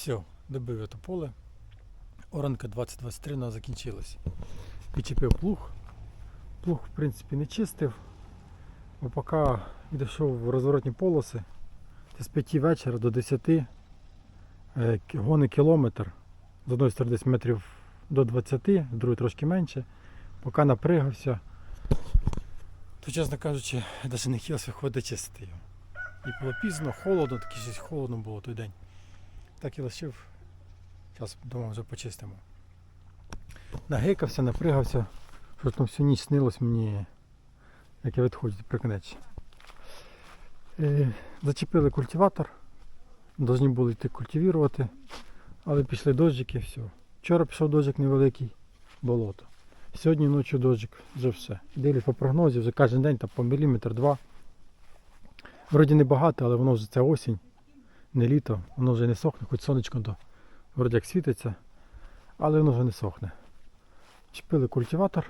Все, добив я то поле. Оранка 2023 у нас закінчилась. Підчепив плуг. Плуг, в принципі, не чистив. Бо поки відійшов в розворотні полоси, з 5 вечора до 10 е, гони кілометр. З одної сторони десь метрів до 20, з другої трошки менше. Поки напригався, то, чесно кажучи, навіть не хотілося виходити чистити його. І було пізно, холодно, таке щось холодно було той день. Так і лишив. Зараз вдома вже почистимо. Нагикався, напригався, що там всю ніч снилось мені, як я відходжу при конечі. Е, зачепили культиватор. Должні були йти культивірувати, але пішли дощики, все. Вчора пішов дощик невеликий, болото. Сьогодні ночі дощик, вже все. Дивлюсь по прогнозі, вже кожен день там по міліметр два. Вроді не багато, але воно вже це осінь, не літо, воно вже не сохне, хоч сонечко то вроді як світиться, але воно вже не сохне. Чіпили культиватор.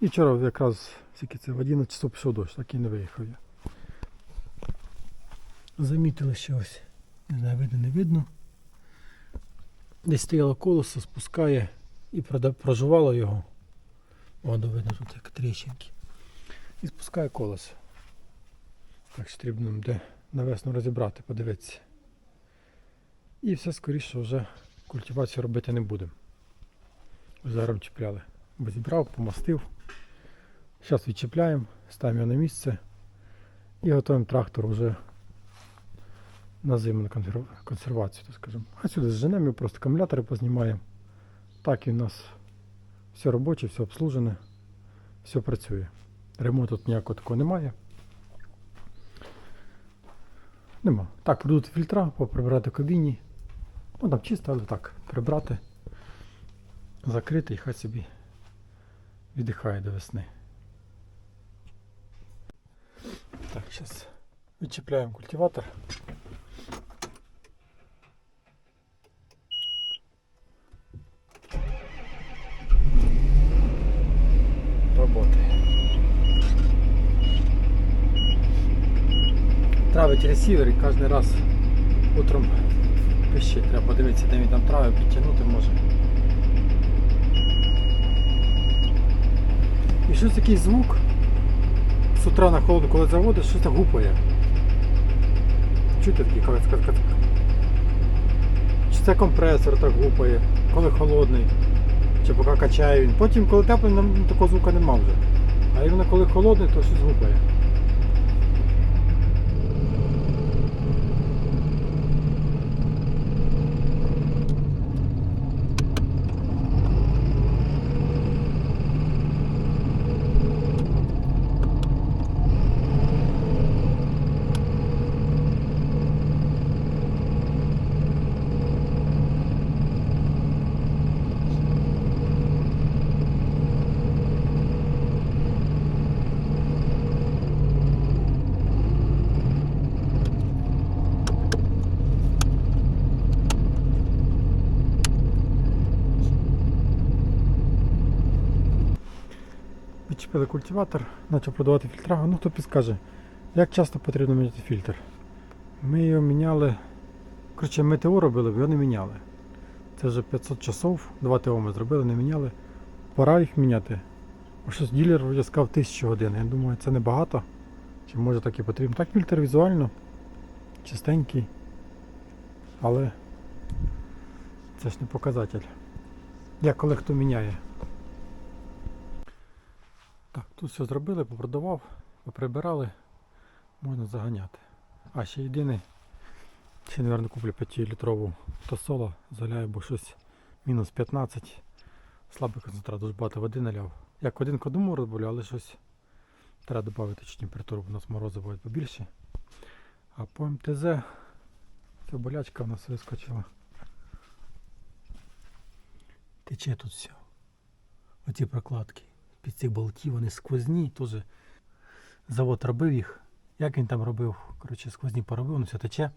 І вчора якраз скільки це в 11 часов пішов дощ, так і не виїхав я. Замітили що ось, не знаю, видно, не видно. Десь стояло колесо, спускає і прожувало його. Воно видно тут як тріщинки. І спускає колесо. Так що потрібно де навесно розібрати, подивитися. І все скоріше вже культивацію робити не будемо. Зараз чіпляли. Бо зібрав, помастив. Зараз відчіпляємо, ставимо його на місце і готуємо трактор вже на зиму на консервацію, так скажемо. А сюди зженемо просто акумулятори познімаємо. Так і у нас все робоче, все обслужене, все працює. Ремонту тут ніякого такого немає. Нема. Так, продути фільтра, поприбирати кабіні. Ну там чисто, але так, прибрати, закрити і хай собі віддихає до весни. Так, зараз відчіпляємо культиватор. Ресівер і кожен раз утром пищить. Треба подивитися, де він там трави підтягнути може. І щось такий звук з утра на холоду, коли заводиш, щось так гупає. Чути такий Чи це компресор так гупає, коли холодний, чи поки качає він. Потім, коли теплий, такого звука нема вже. А іменно коли холодний, то щось гупає. Відчепили культиватор, почав продавати фільтра. Ну хто підскаже, як часто потрібно міняти фільтр? Ми його міняли. Коротше, МТО робили, його не міняли. Це вже 500 часов, 2 ТО ми зробили, не міняли. Пора їх міняти. Бо щось ділер вроді сказав 1000 годин. Я думаю, це небагато. Чи може так і потрібно. Так фільтр візуально, чистенький. Але це ж не показатель. Як коли хто міняє. Так, тут все зробили, попродавав, поприбирали, можна заганяти. А ще єдине, ще, мабуть, куплю 5-літрову тосола, заляю, бо щось мінус 15. Слабий концентрат, дуже багато води наляв. Як один к одному розбавляю, але щось треба додати чуть температуру, бо у нас морози будуть побільше. А по МТЗ ця болячка у нас вискочила. Тече тут все. Оці прокладки під цих болтів, вони сквозні, теж завод робив їх. Як він там робив, коротше, сквозні поробив, воно все тече.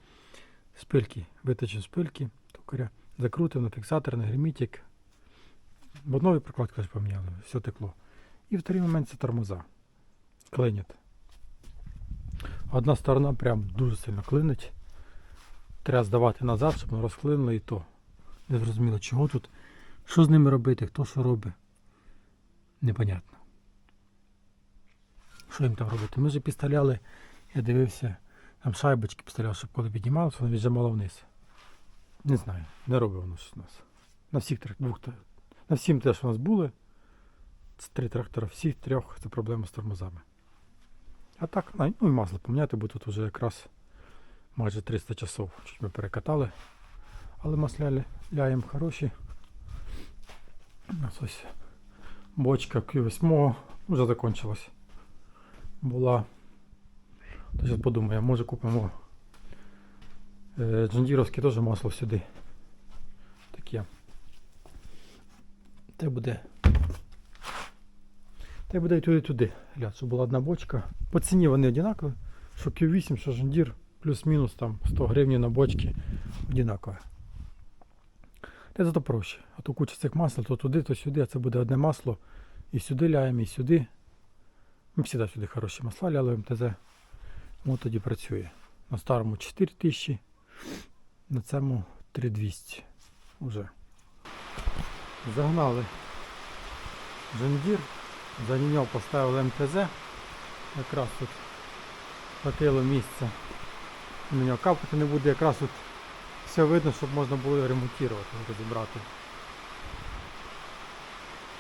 Спильки, виточив спильки, токаря, закрутив на фіксатор, на герметик. В одної прокладки ж поміняли, все текло. І в той момент це тормоза. Клинять. Одна сторона прям дуже сильно клинить. треба здавати назад, щоб воно розхлинуло і то. Не зрозуміло, чого тут, що з ними робити, хто що робить. Непонятно. Що їм там робити? Ми вже підставляли, я дивився, там шайбочки підставляв, щоб коли піднімалося, воно віджимало вниз. Не знаю, не робить воно щось у нас. На всіх трьох двох на всім теж у нас були. Це три трактора, всіх трьох це проблема з тормозами. А так, ну і масло поміняти, бо тут вже якраз майже 300 часов. Чуть ми перекатали. Але масля ля- ляємо хороші. У нас ось бочка Q8 вже закончилась. Була. То зараз подумаю, може купимо е, джандіровське теж масло сюди. Таке. Те буде. Те буде і туди-туди. Щоб була одна бочка. По ціні вони однакові. Що Q8, що жандір, плюс-мінус там 100 гривень на бочки однакове. Те зато проще. А то куча цих масел, то туди, то сюди, а це буде одне масло. І сюди ляємо, і сюди. Ми завжди сюди хороші масла ляли МТЗ. Воно тоді працює. На старому 4000, на цьому 3200 уже. Загнали Жендір, заміняв, поставили МТЗ. Якраз тут хватило місця. На нього капати не буде, якраз тут все видно, щоб можна було ремонтувати, розібрати.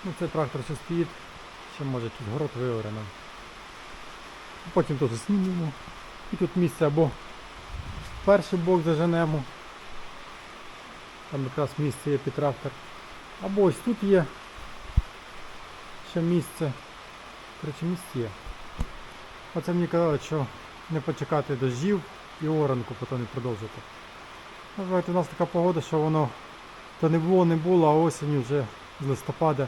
Ну, цей трактор ще стоїть, ще може якийсь город виорено. Потім теж знімемо. І тут місце або перший бок заженемо. Там якраз місце є під трактор. Або ось тут є ще місце. Коротше, місце є. Оце мені казали, що не почекати дощів і оранку потім не продовжити. Ну, знаєте, у нас така погода, що воно то не було, не було, а осінь вже з листопада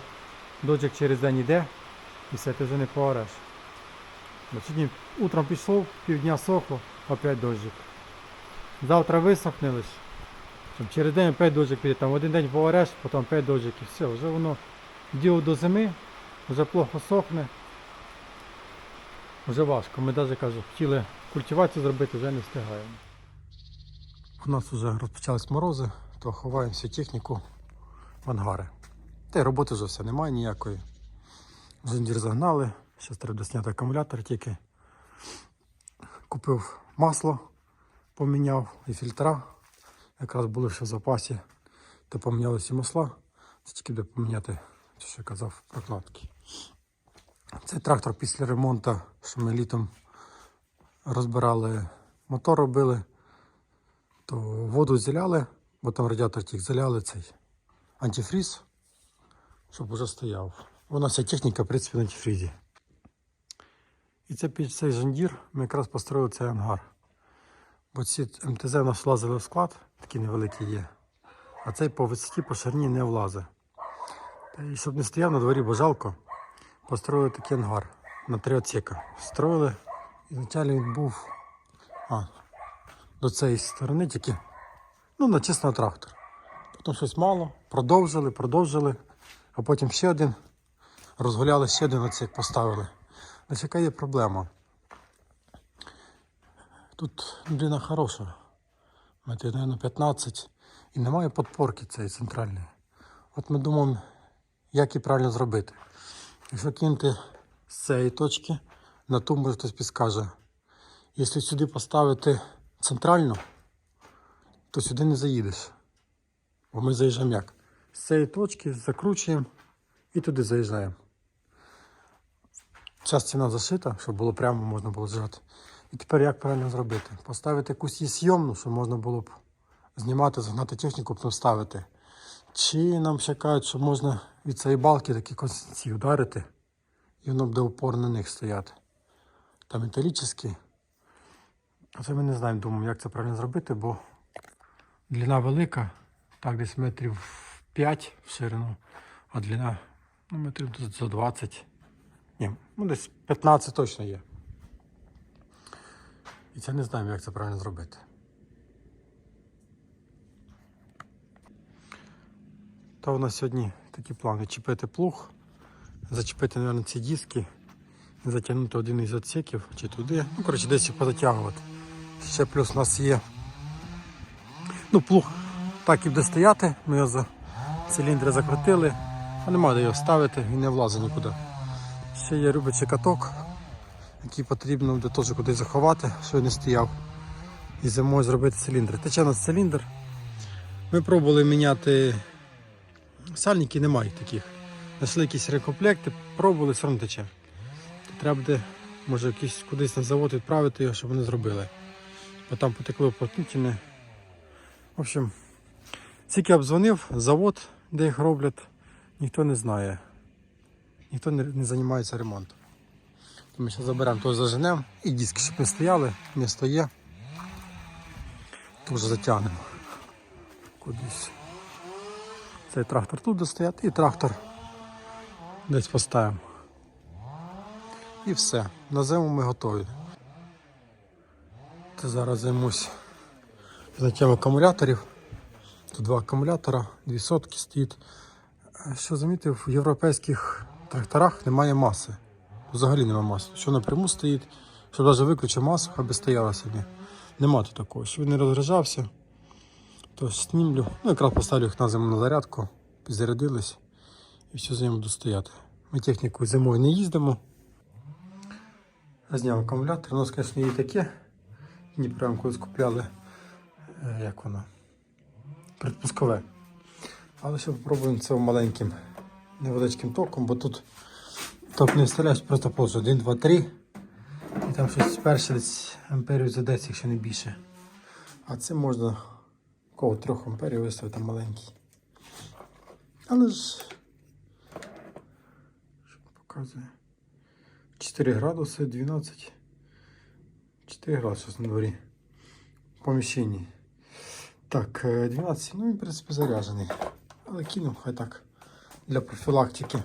дощик через день йде і все, ти вже не поореш. Сьогодні утром пішов, півдня сохло, опять дощик. Завтра висохне лише. Через день опять дощик піде, там один день поореш, потім опять дощик і все, вже воно діло до зими, вже плохо сохне. Вже важко. Ми навіть кажу, хотіли культивацію зробити, вже не встигаємо. У нас вже розпочались морози, то ховаємо всю техніку в ангари. Та й роботи вже все немає ніякої. Зондір загнали, зараз треба зняти акумулятор тільки. Купив масло, поміняв і фільтра. Якраз були ще в запасі, то поміняли всі масла. Це тільки буде поміняти, що я казав, прокладки. Цей трактор після ремонту, що ми літом розбирали, мотор робили, то воду зіляли, бо там радіатор тік заляли цей антифріз, щоб уже стояв. Вона вся техніка, в принципі, на антифрізі. І це під цей жандір ми якраз построїли цей ангар. Бо ці МТЗ у нас влазили в склад, такі невеликі є. А цей по висоті, по ширині не влазить. І щоб не стояв на дворі, бо жалко, построїли такий ангар на три отсека. Строїли, і звичайно він був а, до цієї сторони тільки, ну, на чесно трактор. Потім щось мало, продовжили, продовжили, а потім ще один, розгуляли ще один отсек, поставили. Ось яка є проблема. Тут людина хороша. Метрів, мабуть, 15 і немає подпорки цієї центральної. От ми думаємо, як і правильно зробити. Якщо кинути з цієї точки, на ту може хтось підскаже. Якщо сюди поставити центральну, то сюди не заїдеш. Бо ми заїжджаємо як? З цієї точки закручуємо і туди заїжджаємо. Ця стіна зашита, щоб було прямо можна було зжати. І тепер як правильно зробити? Поставити якусь її зйомну, щоб можна було б знімати, загнати техніку, потім ставити. Чи нам ще кажуть, що можна від цієї балки такі конструкції ударити, і воно буде упор на них стояти. Там металічні. Це ми не знаємо, думаємо, як це правильно зробити, бо длина велика, так десь метрів 5 в ширину, а длина ну, метрів за 20. Ні, ну десь 15 точно є. І це не знаємо, як це правильно зробити. То у нас сьогодні такі плани чіпити плуг, зачепити, мабуть, ці диски, затягнути один із отсеків чи туди. Ну, коротше, десь їх позатягувати. Ще плюс у нас є Ну, плуг так і буде стояти. Ми його за циліндри закрутили, а нема де його ставити, він не влазить нікуди. Ще є рубячий каток, який потрібно буде теж кудись заховати, що він не стояв. І зимою зробити циліндр. Тече у нас циліндр. Ми пробували міняти сальники, немає таких. Знайшли якісь рекомплекти, пробували, все одно тече. Треба буде, може, якийсь кудись на завод відправити його, щоб вони зробили. Бо там потекло плотнітельне. В общем, тільки обдзвонив завод, де їх роблять, ніхто не знає. Ніхто не, не займається ремонтом. То ми зараз заберемо, то заженемо і диски, щоб не стояли, місто є. Вже затягнемо кудись. Цей трактор тут буде стояти і трактор десь поставимо. І все. На зиму ми готові. Це зараз займусь зняттям акумуляторів. Тут два акумулятора, дві сотки стоїть. Е, Що замітив, в європейських тракторах немає маси. Взагалі немає маси. Що напряму стоїть, що навіть виключив масу, аби стояла собі. Нема тут такого. Щоб він не розряджався, то знімлю. Ну, якраз поставлю їх на зиму на зарядку, підзарядились і всю зиму буду стояти. Ми техніку зимою не їздимо. Зняв акумулятор, у нас, звісно, є таке. Не прямо колись купляли. е, Як воно? Предпускове. Але ще спробуємо це маленьким невеличким током, бо тут ток не вставляєш, просто позже 1, 2, 3. І там щось перше десь амперів за 10, якщо не більше. А це можна коло 3 амперів виставити маленький. Але ж що показує? 4 градуси, 12. 4 градуси на дворі. В поміщенні. Так, е, 12, ну він, в принципі, заряджений. Але кинув хай так для профілактики.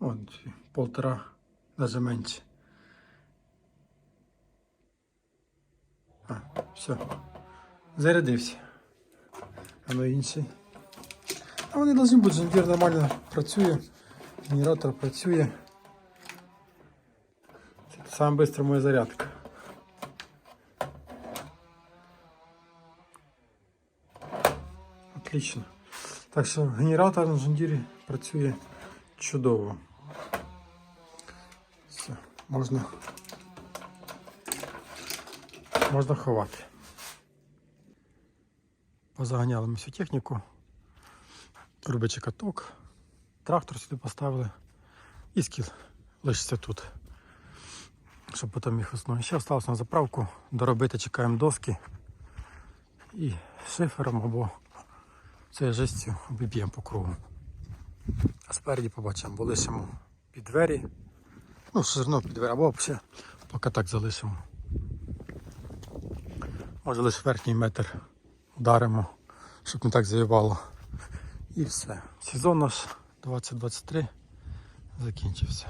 От, полтора, навіть менше. А, все. Зарядився. А ну інший. А вони повинні бути, Джондір нормально працює. Генератор працює. Це саме швидка моя зарядка. Отлично. Так що генератор на Джондірі працює чудово. Все, можна, можна ховати. Позаганяли ми всю техніку. Рубичий каток. Трактор сюди поставили. І скіл лишиться тут. Щоб потім їх весною. Ще залишилось на заправку. Доробити чекаємо доски. І шифером або цією жестю обіб'ємо по кругу. А спереді побачимо, бо лишимо під двері. Ну, все одно під двері, або взагалі поки так залишимо. Може лише верхній метр ударимо, щоб не так завівало. І все. Сезон наш 2023 закінчився.